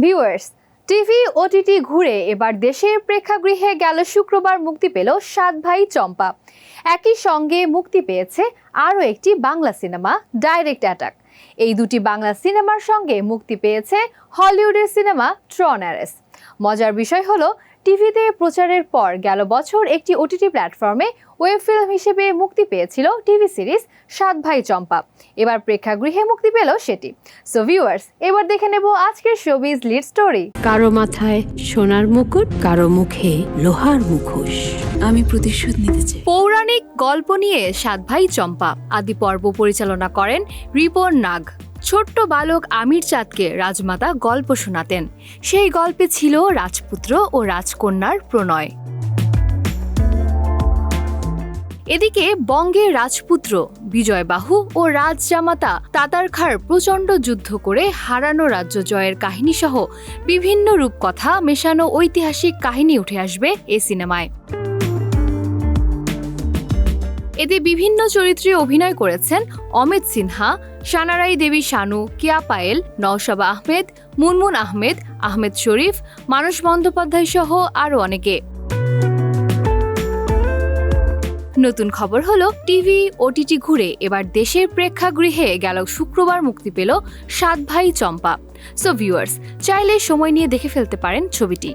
Viewers TV OTT ঘুরে এবার দেশের প্রেক্ষাগৃহে গেল শুক্রবার মুক্তি পেল সাত ভাই চম্পা। একই সঙ্গে মুক্তি পেয়েছে আরও একটি বাংলা সিনেমা ডাইরেক্ট অ্যাটাক এই দুটি বাংলা সিনেমার সঙ্গে মুক্তি পেয়েছে হলিউডের সিনেমা ট্রন অ্যারেস মজার বিষয় হলো টিভিতে প্রচারের পর গেল বছর একটি ওটিটি প্ল্যাটফর্মে ওয়েব ফিল্ম হিসেবে মুক্তি পেয়েছিল টিভি সিরিজ সাত ভাই চম্পা। এবার প্রেক্ষাগৃহে মুক্তি পেল সেটি। সো ভিউয়ার্স এবার দেখে নেব আজকের শোবিজ লিড স্টোরি কারও মাথায় সোনার মুকুট কারও মুখে লোহার মুখোশ। আমি প্রতিশোধ নিতে চাই। পৌরাণিক গল্প নিয়ে সাত ভাই চম্পা। আদি পর্ব পরিচালনা করেন রিপন নাগ। ছোট্ট বালক আমির চাঁদকে রাজমাতা গল্প শোনাতেন। সেই গল্পে ছিল রাজপুত্র ও রাজকন্যার প্রণয়। এদিকে বঙ্গের রাজপুত্র, বিজয়বাহু ও রাজজামাতা তাতারখার প্রচণ্ড যুদ্ধ করে হারানো রাজ্য জয়ের কাহিনী সহ বিভিন্ন রূপকথা মেশানো ঐতিহাসিক কাহিনী উঠে আসবে এ সিনেমায়। এতে বিভিন্ন চরিত্রে অভিনয় করেছেন অমিত সিনহা, সানারাই দেবী শানু, কিয়া পায়েল, নওশাবা আহমেদ, মুনমুন আহমেদ আহমেদ শরীফ, মানস বন্দ্যোপাধ্যায় সহ আরও অনেকে। নতুন খবর হলো, টিভি, ওটিটি ঘুরে এবার দেশের প্রেক্ষাগৃহে গেল শুক্রবার মুক্তি পেল সাত ভাই চম্পা। সো ভিউয়ার্স চাইলে সময় নিয়ে দেখে ফেলতে পারেন ছবিটি।